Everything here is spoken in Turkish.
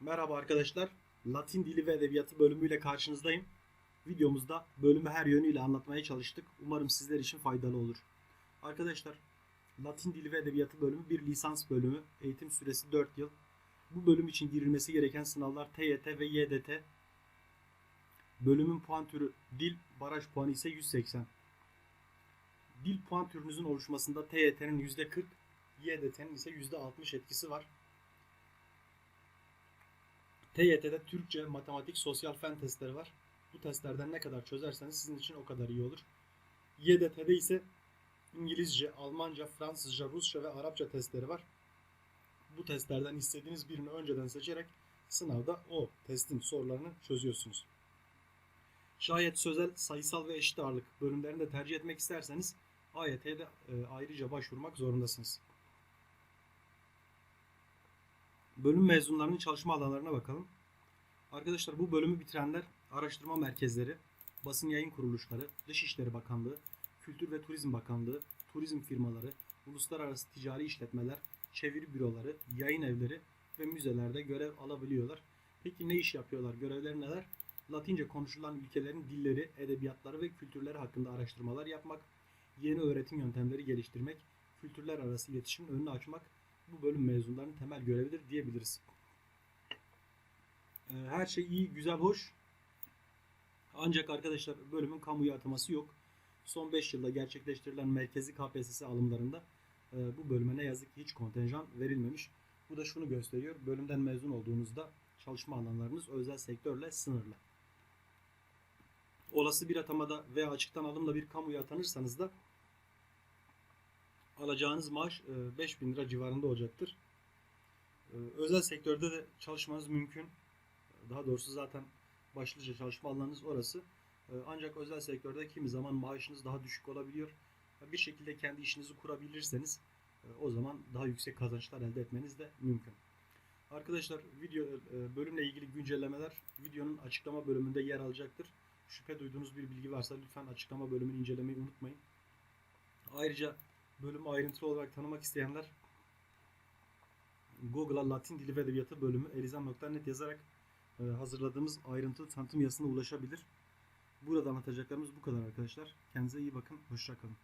Merhaba arkadaşlar. Latin dili ve edebiyatı bölümüyle karşınızdayım. Videomuzda bölümü her yönüyle anlatmaya çalıştık. Umarım sizler için faydalı olur. Arkadaşlar, Latin dili ve edebiyatı bölümü bir lisans bölümü. Eğitim süresi 4 yıl. Bu bölüm için girilmesi gereken sınavlar TYT ve YDT. Bölümün puan türü dil, baraj puanı ise 180. Dil puan türünüzün oluşmasında TYT'nin %40, YDT'nin ise %60 etkisi var. TYT'de Türkçe, matematik, sosyal fen testleri var. Bu testlerden ne kadar çözerseniz sizin için o kadar iyi olur. YDT'de ise İngilizce, Almanca, Fransızca, Rusça ve Arapça testleri var. Bu testlerden istediğiniz birini önceden seçerek sınavda o testin sorularını çözüyorsunuz. Şayet sözel, sayısal ve eşit ağırlık bölümlerini de tercih etmek isterseniz AYT'ye de e, ayrıca başvurmak zorundasınız. Bölüm mezunlarının çalışma alanlarına bakalım. Arkadaşlar bu bölümü bitirenler araştırma merkezleri, basın yayın kuruluşları, Dışişleri Bakanlığı, Kültür ve Turizm Bakanlığı, turizm firmaları, uluslararası ticari işletmeler, çeviri büroları, yayın evleri ve müzelerde görev alabiliyorlar. Peki ne iş yapıyorlar? Görevleri neler? Latince konuşulan ülkelerin dilleri, edebiyatları ve kültürleri hakkında araştırmalar yapmak, yeni öğretim yöntemleri geliştirmek, kültürler arası iletişimin önünü açmak bu bölüm mezunlarının temel görevidir diyebiliriz. Ee, Her şey iyi, güzel, hoş. Ancak arkadaşlar bölümün kamuya ataması yok. Son 5 yılda gerçekleştirilen merkezi KPSS alımlarında e, bu bölüme ne yazık ki hiç kontenjan verilmemiş. Bu da şunu gösteriyor. Bölümden mezun olduğunuzda çalışma alanlarınız özel sektörle sınırlı. Olası bir atamada veya açıktan alımla bir kamuya atanırsanız da alacağınız maaş e, 5000 lira civarında olacaktır. E, Özel sektörde de çalışmanız mümkün. Daha doğrusu zaten başlıca çalışma alanınız orası. E, Ancak özel sektörde kimi zaman maaşınız daha düşük olabiliyor. Bir şekilde kendi işinizi kurabilirseniz e, o zaman daha yüksek kazançlar elde etmeniz de mümkün. Arkadaşlar video e, bölümle ilgili güncellemeler videonun açıklama bölümünde yer alacaktır. Şüphe duyduğunuz bir bilgi varsa lütfen açıklama bölümünü incelemeyi unutmayın. Ayrıca bölümü ayrıntılı olarak tanımak isteyenler Google'a Latin Dili ve Edebiyatı bölümü elizam.net yazarak e, hazırladığımız ayrıntılı tanıtım yazısına ulaşabilir. Burada anlatacaklarımız bu kadar arkadaşlar. Kendinize iyi bakın. Hoşçakalın.